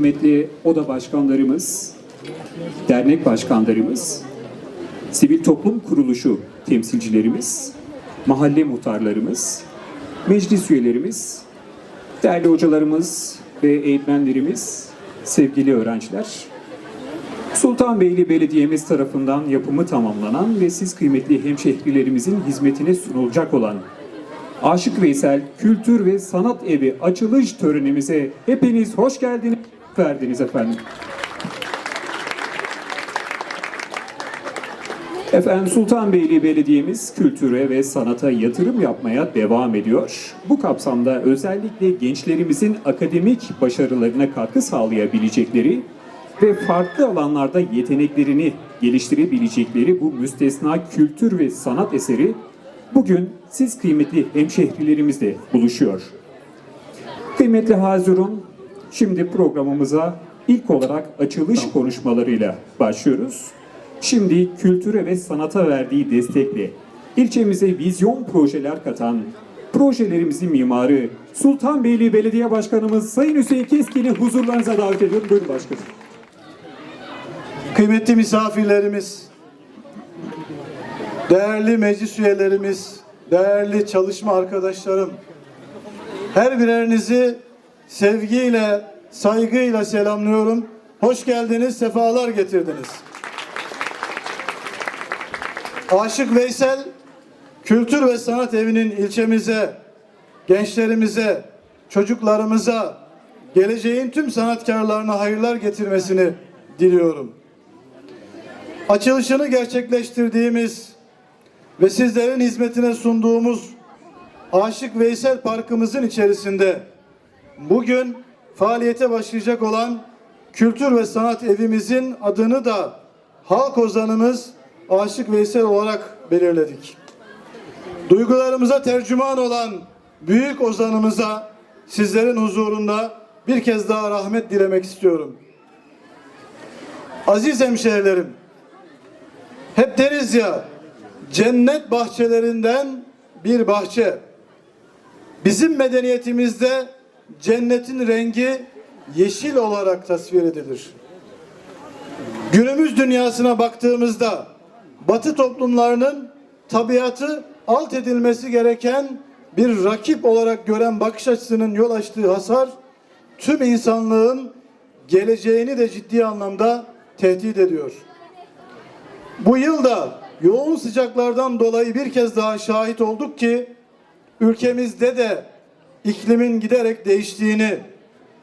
kıymetli oda başkanlarımız, dernek başkanlarımız, sivil toplum kuruluşu temsilcilerimiz, mahalle muhtarlarımız, meclis üyelerimiz, değerli hocalarımız ve eğitmenlerimiz, sevgili öğrenciler, Sultanbeyli Belediyemiz tarafından yapımı tamamlanan ve siz kıymetli hemşehrilerimizin hizmetine sunulacak olan Aşık Veysel Kültür ve Sanat Evi açılış törenimize hepiniz hoş geldiniz verdiniz efendim. Efendim Sultanbeyli Belediye'miz kültüre ve sanata yatırım yapmaya devam ediyor. Bu kapsamda özellikle gençlerimizin akademik başarılarına katkı sağlayabilecekleri ve farklı alanlarda yeteneklerini geliştirebilecekleri bu müstesna kültür ve sanat eseri bugün siz kıymetli hemşehrilerimizle buluşuyor. Kıymetli Hazirun, şimdi programımıza ilk olarak açılış konuşmalarıyla başlıyoruz. Şimdi kültüre ve sanata verdiği destekle ilçemize vizyon projeler katan projelerimizin mimarı Sultanbeyli Belediye Başkanımız Sayın Hüseyin Keskin'i huzurlarınıza davet ediyorum. Buyurun başkanım. Kıymetli misafirlerimiz, değerli meclis üyelerimiz, değerli çalışma arkadaşlarım, her birerinizi sevgiyle, saygıyla selamlıyorum. Hoş geldiniz, sefalar getirdiniz. Aşık Veysel Kültür ve Sanat Evi'nin ilçemize, gençlerimize, çocuklarımıza, geleceğin tüm sanatkarlarına hayırlar getirmesini diliyorum. Açılışını gerçekleştirdiğimiz ve sizlerin hizmetine sunduğumuz Aşık Veysel Parkımızın içerisinde bugün faaliyete başlayacak olan Kültür ve Sanat Evimizin adını da halk ozanımız Aşık Veysel olarak belirledik. Duygularımıza tercüman olan büyük ozanımıza sizlerin huzurunda bir kez daha rahmet dilemek istiyorum. Aziz hemşehrilerim, hep deriz ya, cennet bahçelerinden bir bahçe. Bizim medeniyetimizde cennetin rengi yeşil olarak tasvir edilir. Günümüz dünyasına baktığımızda Batı toplumlarının tabiatı alt edilmesi gereken bir rakip olarak gören bakış açısının yol açtığı hasar tüm insanlığın geleceğini de ciddi anlamda tehdit ediyor. Bu yılda yoğun sıcaklardan dolayı bir kez daha şahit olduk ki ülkemizde de iklimin giderek değiştiğini,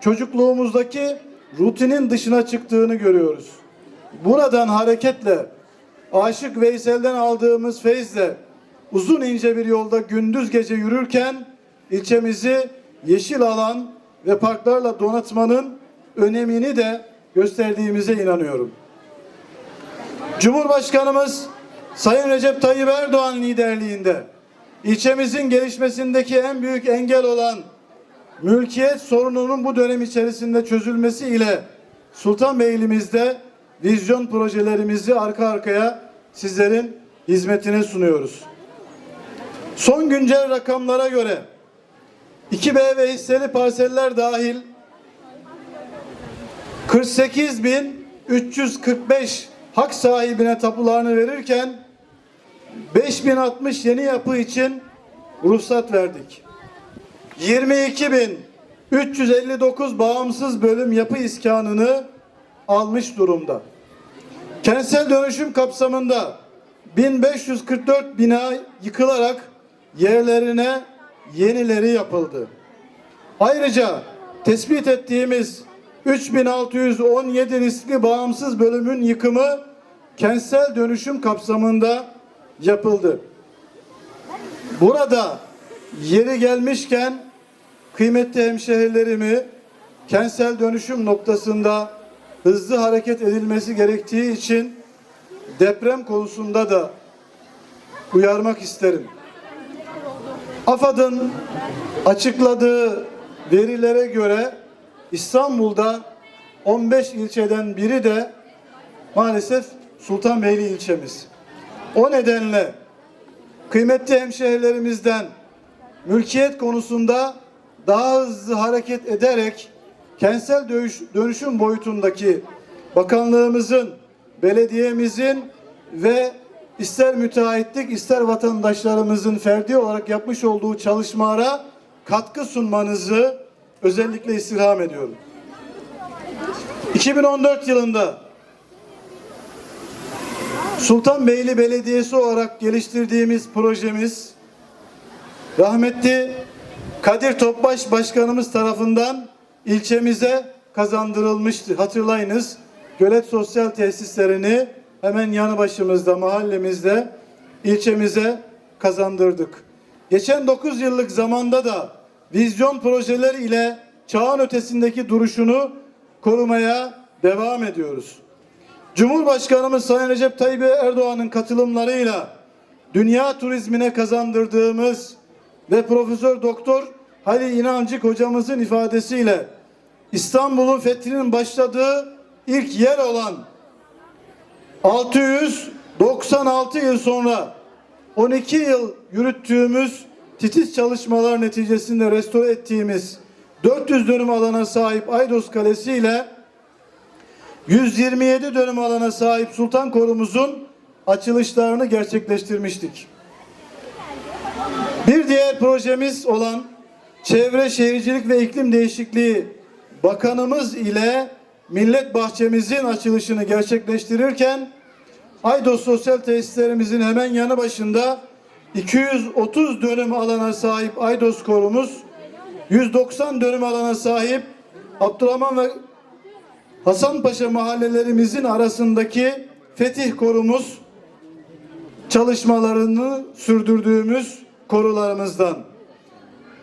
çocukluğumuzdaki rutinin dışına çıktığını görüyoruz. Buradan hareketle Aşık Veysel'den aldığımız feyzle uzun ince bir yolda gündüz gece yürürken ilçemizi yeşil alan ve parklarla donatmanın önemini de gösterdiğimize inanıyorum. Cumhurbaşkanımız Sayın Recep Tayyip Erdoğan liderliğinde ilçemizin gelişmesindeki en büyük engel olan mülkiyet sorununun bu dönem içerisinde çözülmesi ile Sultanbeyli'mizde vizyon projelerimizi arka arkaya sizlerin hizmetine sunuyoruz. Son güncel rakamlara göre 2B ve hisseli parseller dahil 48.345 hak sahibine tapularını verirken 5060 yeni yapı için ruhsat verdik. 22.359 bağımsız bölüm yapı iskanını almış durumda. Kentsel dönüşüm kapsamında 1544 bina yıkılarak yerlerine yenileri yapıldı. Ayrıca tespit ettiğimiz 3617 riskli bağımsız bölümün yıkımı kentsel dönüşüm kapsamında yapıldı. Burada yeri gelmişken kıymetli hemşehrilerimi kentsel dönüşüm noktasında hızlı hareket edilmesi gerektiği için deprem konusunda da uyarmak isterim. AFAD'ın açıkladığı verilere göre İstanbul'da 15 ilçeden biri de maalesef Sultanbeyli ilçemiz. O nedenle kıymetli hemşehrilerimizden mülkiyet konusunda daha hızlı hareket ederek kentsel dönüş- dönüşüm boyutundaki bakanlığımızın, belediyemizin ve ister müteahhitlik ister vatandaşlarımızın ferdi olarak yapmış olduğu çalışmalara katkı sunmanızı özellikle istirham ediyorum. 2014 yılında Sultanbeyli Belediyesi olarak geliştirdiğimiz projemiz rahmetli Kadir Topbaş Başkanımız tarafından ilçemize kazandırılmıştı. Hatırlayınız gölet sosyal tesislerini hemen yanı başımızda mahallemizde ilçemize kazandırdık. Geçen 9 yıllık zamanda da vizyon projeler ile çağın ötesindeki duruşunu korumaya devam ediyoruz. Cumhurbaşkanımız Sayın Recep Tayyip Erdoğan'ın katılımlarıyla dünya turizmine kazandırdığımız ve Profesör Doktor Halil İnancık hocamızın ifadesiyle İstanbul'un fethinin başladığı ilk yer olan 696 yıl sonra 12 yıl yürüttüğümüz titiz çalışmalar neticesinde restore ettiğimiz 400 dönüm alana sahip Aydos Kalesi ile 127 dönüm alana sahip Sultan Korumuzun açılışlarını gerçekleştirmiştik. Bir diğer projemiz olan Çevre Şehircilik ve İklim Değişikliği Bakanımız ile Millet Bahçemizin açılışını gerçekleştirirken Aydos Sosyal Tesislerimizin hemen yanı başında 230 dönüm alana sahip Aydos Korumuz, 190 dönüm alana sahip Abdurrahman ve Hasanpaşa mahallelerimizin arasındaki Fetih Korumuz çalışmalarını sürdürdüğümüz korularımızdan.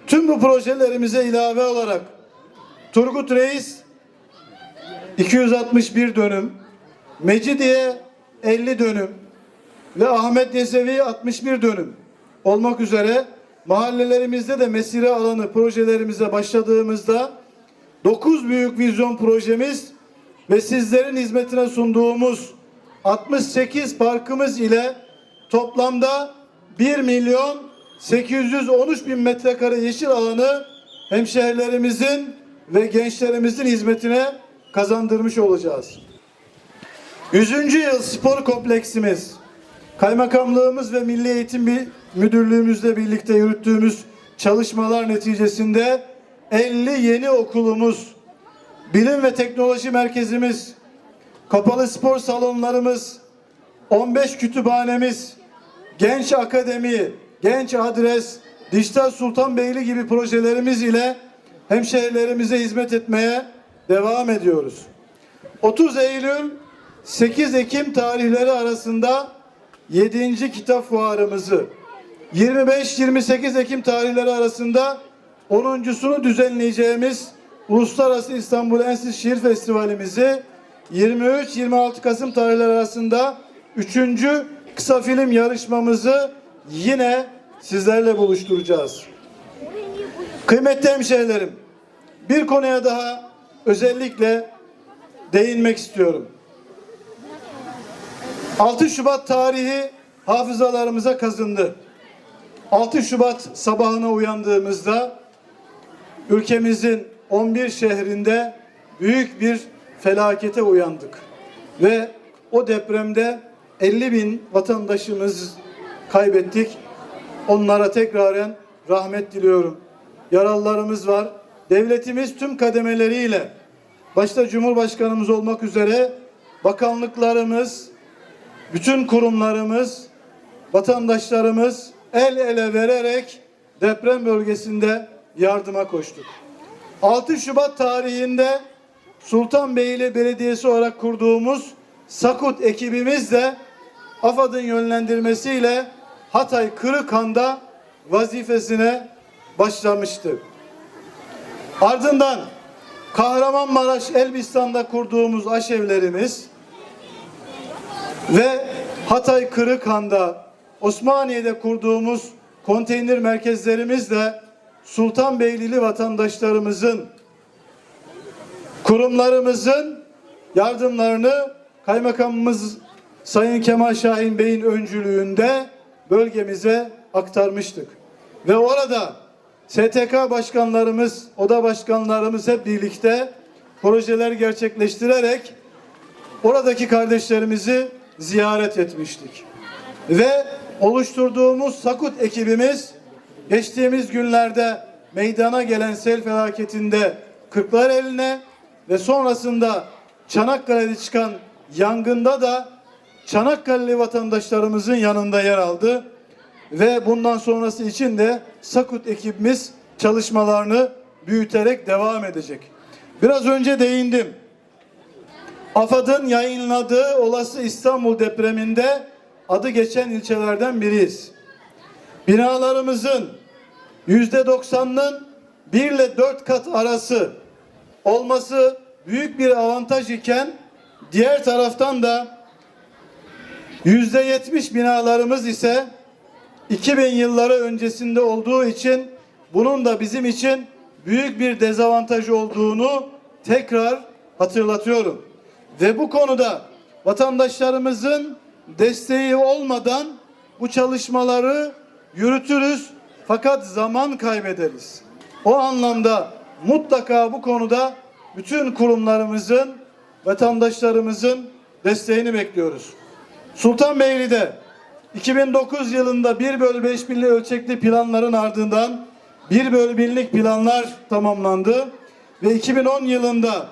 Tüm bu projelerimize ilave olarak Turgut Reis 261 dönüm, Mecidiye 50 dönüm ve Ahmet Yesevi 61 dönüm olmak üzere mahallelerimizde de mesire alanı projelerimize başladığımızda 9 büyük vizyon projemiz ve sizlerin hizmetine sunduğumuz 68 parkımız ile toplamda 1 milyon 813 bin metrekare yeşil alanı hemşehrilerimizin ve gençlerimizin hizmetine kazandırmış olacağız. 100. yıl spor kompleksimiz, kaymakamlığımız ve Milli Eğitim Müdürlüğümüzle birlikte yürüttüğümüz çalışmalar neticesinde 50 yeni okulumuz, bilim ve teknoloji merkezimiz, kapalı spor salonlarımız, 15 kütüphanemiz, genç akademi, genç adres, dijital Sultanbeyli gibi projelerimiz ile hemşehrilerimize hizmet etmeye devam ediyoruz. 30 Eylül 8 Ekim tarihleri arasında 7. kitap fuarımızı 25-28 Ekim tarihleri arasında 10.sunu düzenleyeceğimiz Uluslararası İstanbul Ensiz Şiir Festivalimizi 23-26 Kasım tarihleri arasında 3. kısa film yarışmamızı yine sizlerle buluşturacağız. Kıymetli hemşehrilerim, bir konuya daha özellikle değinmek istiyorum. 6 Şubat tarihi hafızalarımıza kazındı. 6 Şubat sabahına uyandığımızda ülkemizin 11 şehrinde büyük bir felakete uyandık. Ve o depremde 50 bin vatandaşımız kaybettik. Onlara tekraren rahmet diliyorum. Yaralılarımız var. Devletimiz tüm kademeleriyle başta Cumhurbaşkanımız olmak üzere bakanlıklarımız, bütün kurumlarımız, vatandaşlarımız el ele vererek deprem bölgesinde yardıma koştuk. 6 Şubat tarihinde Sultanbeyli Belediyesi olarak kurduğumuz Sakut ekibimiz de AFAD'ın yönlendirmesiyle Hatay Kırıkhan'da vazifesine başlamıştı. Ardından Kahramanmaraş Elbistan'da kurduğumuz aşevlerimiz ve Hatay Kırıkhan'da Osmaniye'de kurduğumuz konteyner merkezlerimizle Sultanbeylili vatandaşlarımızın kurumlarımızın yardımlarını kaymakamımız Sayın Kemal Şahin Bey'in öncülüğünde bölgemize aktarmıştık. Ve orada STK başkanlarımız, oda başkanlarımız hep birlikte projeler gerçekleştirerek oradaki kardeşlerimizi ziyaret etmiştik. Ve oluşturduğumuz Sakut ekibimiz geçtiğimiz günlerde meydana gelen sel felaketinde Kırklar eline ve sonrasında Çanakkale'de çıkan yangında da Çanakkale'li vatandaşlarımızın yanında yer aldı. Ve bundan sonrası için de Sakut ekibimiz çalışmalarını büyüterek devam edecek. Biraz önce değindim. AFAD'ın yayınladığı olası İstanbul depreminde adı geçen ilçelerden biriyiz. Binalarımızın yüzde doksanının bir ile dört kat arası olması büyük bir avantaj iken diğer taraftan da yüzde yetmiş binalarımız ise 2000 yılları öncesinde olduğu için bunun da bizim için büyük bir dezavantaj olduğunu tekrar hatırlatıyorum. Ve bu konuda vatandaşlarımızın desteği olmadan bu çalışmaları yürütürüz fakat zaman kaybederiz. O anlamda mutlaka bu konuda bütün kurumlarımızın, vatandaşlarımızın desteğini bekliyoruz. Sultanbeyli'de 2009 yılında 1 bölü 5 binli ölçekli planların ardından 1 bölü binlik planlar tamamlandı ve 2010 yılında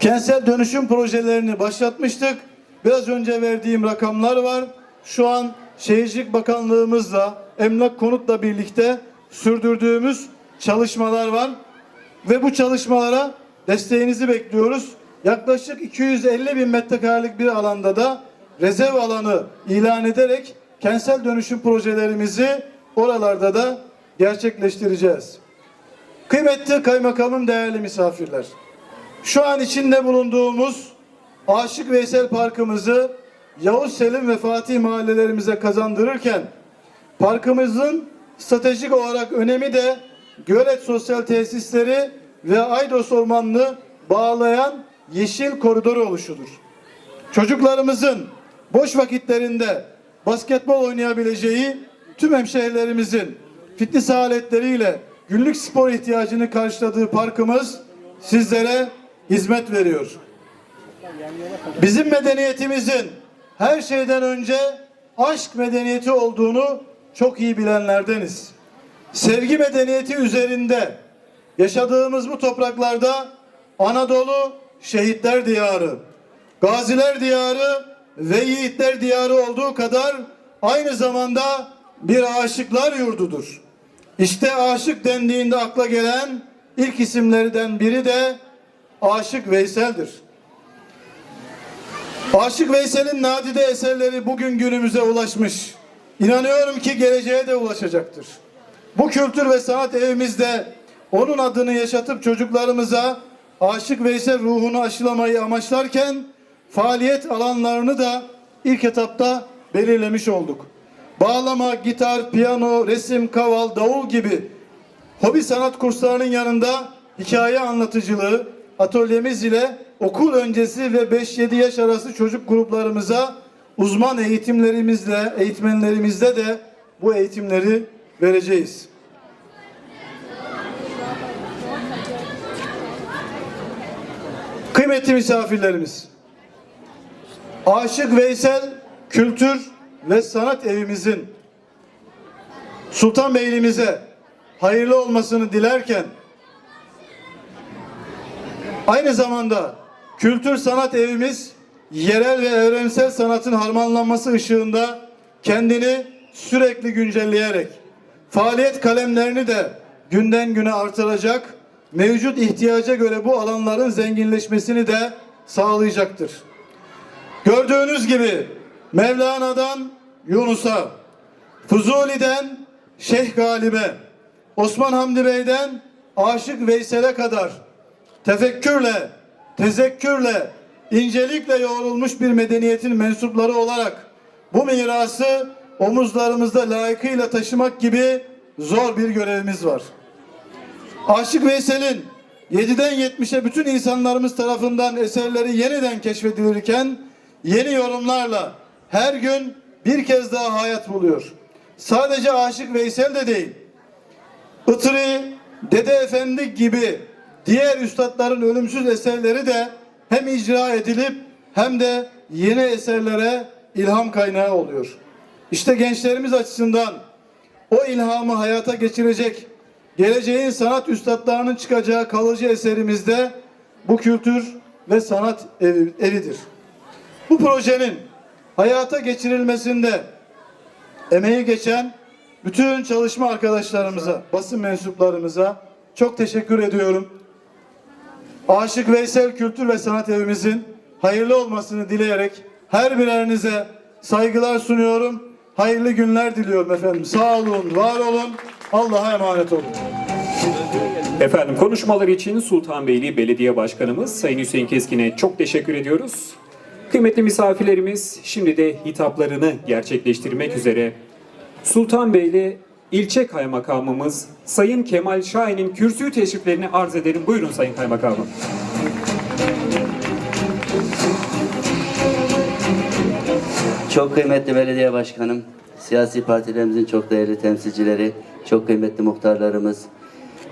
kentsel dönüşüm projelerini başlatmıştık. Biraz önce verdiğim rakamlar var. Şu an Şehircilik Bakanlığımızla, Emlak Konut'la birlikte sürdürdüğümüz çalışmalar var. Ve bu çalışmalara desteğinizi bekliyoruz. Yaklaşık 250 bin metrekarelik bir alanda da rezerv alanı ilan ederek kentsel dönüşüm projelerimizi oralarda da gerçekleştireceğiz. Kıymetli kaymakamım, değerli misafirler. Şu an içinde bulunduğumuz Aşık Veysel Parkımızı Yavuz Selim ve Fatih mahallelerimize kazandırırken parkımızın stratejik olarak önemi de Gölet Sosyal Tesisleri ve Aydos Ormanı'nı bağlayan yeşil koridor oluşudur. Çocuklarımızın boş vakitlerinde basketbol oynayabileceği tüm hemşehrilerimizin fitness aletleriyle günlük spor ihtiyacını karşıladığı parkımız sizlere hizmet veriyor. Bizim medeniyetimizin her şeyden önce aşk medeniyeti olduğunu çok iyi bilenlerdeniz. Sevgi medeniyeti üzerinde yaşadığımız bu topraklarda Anadolu şehitler diyarı, gaziler diyarı ve yiğitler diyarı olduğu kadar aynı zamanda bir aşıklar yurdudur. İşte aşık dendiğinde akla gelen ilk isimlerden biri de Aşık Veysel'dir. Aşık Veysel'in nadide eserleri bugün günümüze ulaşmış. İnanıyorum ki geleceğe de ulaşacaktır. Bu kültür ve sanat evimizde onun adını yaşatıp çocuklarımıza Aşık Veysel ruhunu aşılamayı amaçlarken faaliyet alanlarını da ilk etapta belirlemiş olduk. Bağlama, gitar, piyano, resim, kaval, davul gibi hobi sanat kurslarının yanında hikaye anlatıcılığı, atölyemiz ile okul öncesi ve 5-7 yaş arası çocuk gruplarımıza uzman eğitimlerimizle, eğitmenlerimizle de bu eğitimleri vereceğiz. Kıymetli misafirlerimiz, Aşık Veysel Kültür ve Sanat Evimizin Sultanbeyli'mize hayırlı olmasını dilerken aynı zamanda kültür sanat evimiz yerel ve evrensel sanatın harmanlanması ışığında kendini sürekli güncelleyerek faaliyet kalemlerini de günden güne artıracak, mevcut ihtiyaca göre bu alanların zenginleşmesini de sağlayacaktır. Gördüğünüz gibi Mevlana'dan Yunus'a, Fuzuli'den Şeyh Galip'e, Osman Hamdi Bey'den Aşık Veysel'e kadar tefekkürle, tezekkürle, incelikle yoğrulmuş bir medeniyetin mensupları olarak bu mirası omuzlarımızda layıkıyla taşımak gibi zor bir görevimiz var. Aşık Veysel'in 7'den 70'e bütün insanlarımız tarafından eserleri yeniden keşfedilirken yeni yorumlarla her gün bir kez daha hayat buluyor. Sadece Aşık Veysel de değil. Itri, Dede Efendi gibi diğer üstadların ölümsüz eserleri de hem icra edilip hem de yeni eserlere ilham kaynağı oluyor. İşte gençlerimiz açısından o ilhamı hayata geçirecek geleceğin sanat üstadlarının çıkacağı kalıcı eserimizde bu kültür ve sanat evi- evidir. Bu projenin hayata geçirilmesinde emeği geçen bütün çalışma arkadaşlarımıza, basın mensuplarımıza çok teşekkür ediyorum. Aşık Veysel Kültür ve Sanat Evimizin hayırlı olmasını dileyerek her birerinize saygılar sunuyorum. Hayırlı günler diliyorum efendim. Sağ olun, var olun. Allah'a emanet olun. Efendim konuşmalar için Sultanbeyli Belediye Başkanımız Sayın Hüseyin Keskin'e çok teşekkür ediyoruz. Kıymetli misafirlerimiz şimdi de hitaplarını gerçekleştirmek üzere Sultanbeyli İlçe Kaymakamımız Sayın Kemal Şahin'in kürsü teşriflerini arz ederim. Buyurun Sayın Kaymakamım. Çok kıymetli belediye başkanım, siyasi partilerimizin çok değerli temsilcileri, çok kıymetli muhtarlarımız,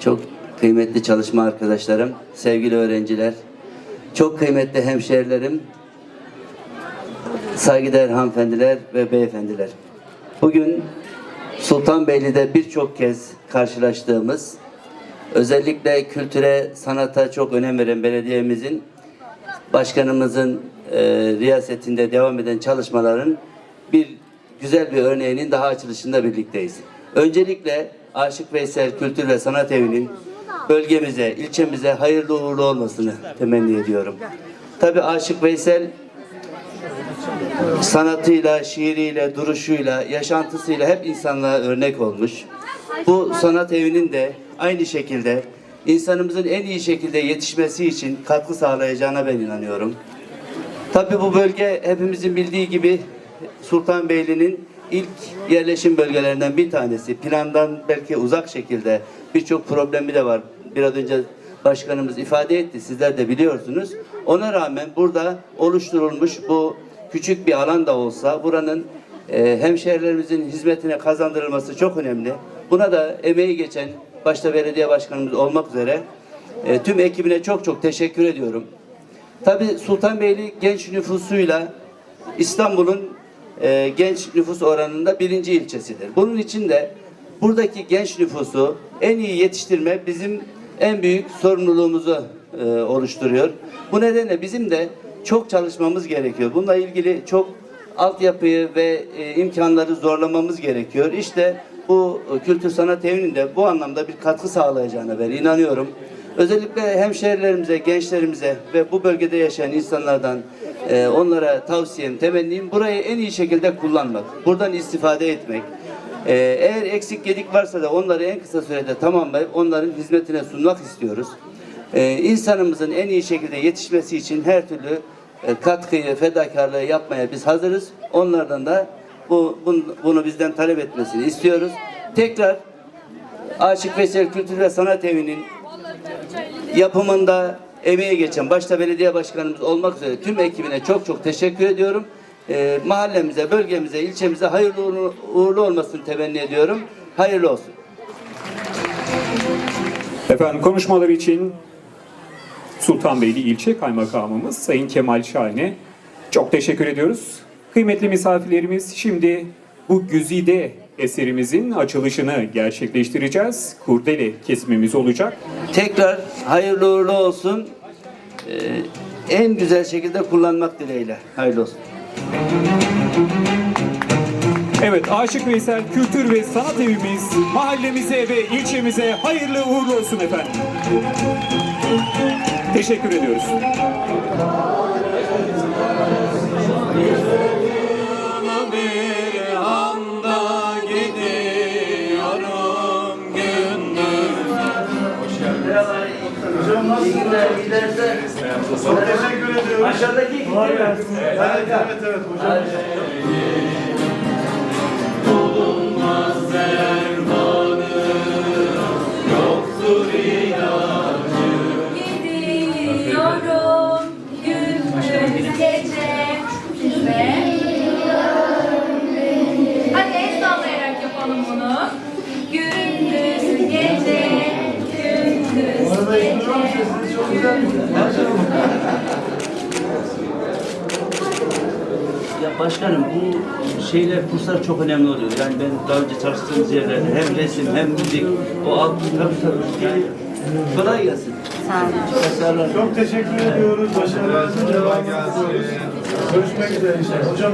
çok kıymetli çalışma arkadaşlarım, sevgili öğrenciler, çok kıymetli hemşehrilerim, saygıdeğer hanımefendiler ve beyefendiler. Bugün Sultanbeyli'de birçok kez karşılaştığımız, özellikle kültüre, sanata çok önem veren belediyemizin başkanımızın e, riyasetinde devam eden çalışmaların bir güzel bir örneğinin daha açılışında birlikteyiz. Öncelikle Aşık Veysel Kültür ve Sanat Evi'nin bölgemize, ilçemize hayırlı uğurlu olmasını temenni ediyorum. Tabii Aşık Veysel sanatıyla, şiiriyle, duruşuyla, yaşantısıyla hep insanlığa örnek olmuş. Bu sanat evinin de aynı şekilde insanımızın en iyi şekilde yetişmesi için katkı sağlayacağına ben inanıyorum. Tabii bu bölge hepimizin bildiği gibi Sultanbeyli'nin ilk yerleşim bölgelerinden bir tanesi. Plandan belki uzak şekilde birçok problemi de var. Biraz önce başkanımız ifade etti. Sizler de biliyorsunuz. Ona rağmen burada oluşturulmuş bu küçük bir alan da olsa buranın e, hemşehrilerimizin hizmetine kazandırılması çok önemli. Buna da emeği geçen başta belediye başkanımız olmak üzere e, tüm ekibine çok çok teşekkür ediyorum. Tabii Sultanbeyli genç nüfusuyla İstanbul'un e, genç nüfus oranında birinci ilçesidir. Bunun için de buradaki genç nüfusu en iyi yetiştirme bizim en büyük sorumluluğumuzu e, oluşturuyor. Bu nedenle bizim de çok çalışmamız gerekiyor. Bununla ilgili çok altyapıyı ve e, imkanları zorlamamız gerekiyor. İşte bu e, kültür sanat evinin de bu anlamda bir katkı sağlayacağına ben inanıyorum. Özellikle hemşehrilerimize, gençlerimize ve bu bölgede yaşayan insanlardan e, onlara tavsiyem, temennim burayı en iyi şekilde kullanmak. Buradan istifade etmek. E, eğer eksik gedik varsa da onları en kısa sürede tamamlayıp onların hizmetine sunmak istiyoruz. E, insanımızın en iyi şekilde yetişmesi için her türlü katkıyı, fedakarlığı yapmaya biz hazırız. Onlardan da bu, bunu, bizden talep etmesini istiyoruz. Tekrar Aşık Veysel Kültür ve Sanat Evi'nin yapımında emeği geçen başta belediye başkanımız olmak üzere tüm ekibine çok çok teşekkür ediyorum. Ee, mahallemize, bölgemize, ilçemize hayırlı uğurlu, uğurlu olmasını temenni ediyorum. Hayırlı olsun. Efendim konuşmalar için Sultanbeyli İlçe Kaymakamımız Sayın Kemal Şahin'e çok teşekkür ediyoruz. Kıymetli misafirlerimiz şimdi bu güzide eserimizin açılışını gerçekleştireceğiz. Kurdele kesimimiz olacak. Tekrar hayırlı uğurlu olsun. Ee, en güzel şekilde kullanmak dileğiyle. Hayırlı olsun. Evet Aşık Veysel Kültür ve Sanat Evimiz mahallemize ve ilçemize hayırlı uğurlu olsun efendim. Teşekkür ediyoruz. Dersler. Teşekkür ediyorum. Aşağıdaki Evet, evet, evet hocam. Gidiyorum Ya başkanım bu şeyler kurslar çok önemli oluyor. Yani ben daha önce çalıştığımız yerlerde hem resim hem müzik o alt Kolay gelsin. Sağ olun. Çok teşekkür ediyoruz. Başarılarınızın devamını diliyoruz. Görüşmek üzere. Hocam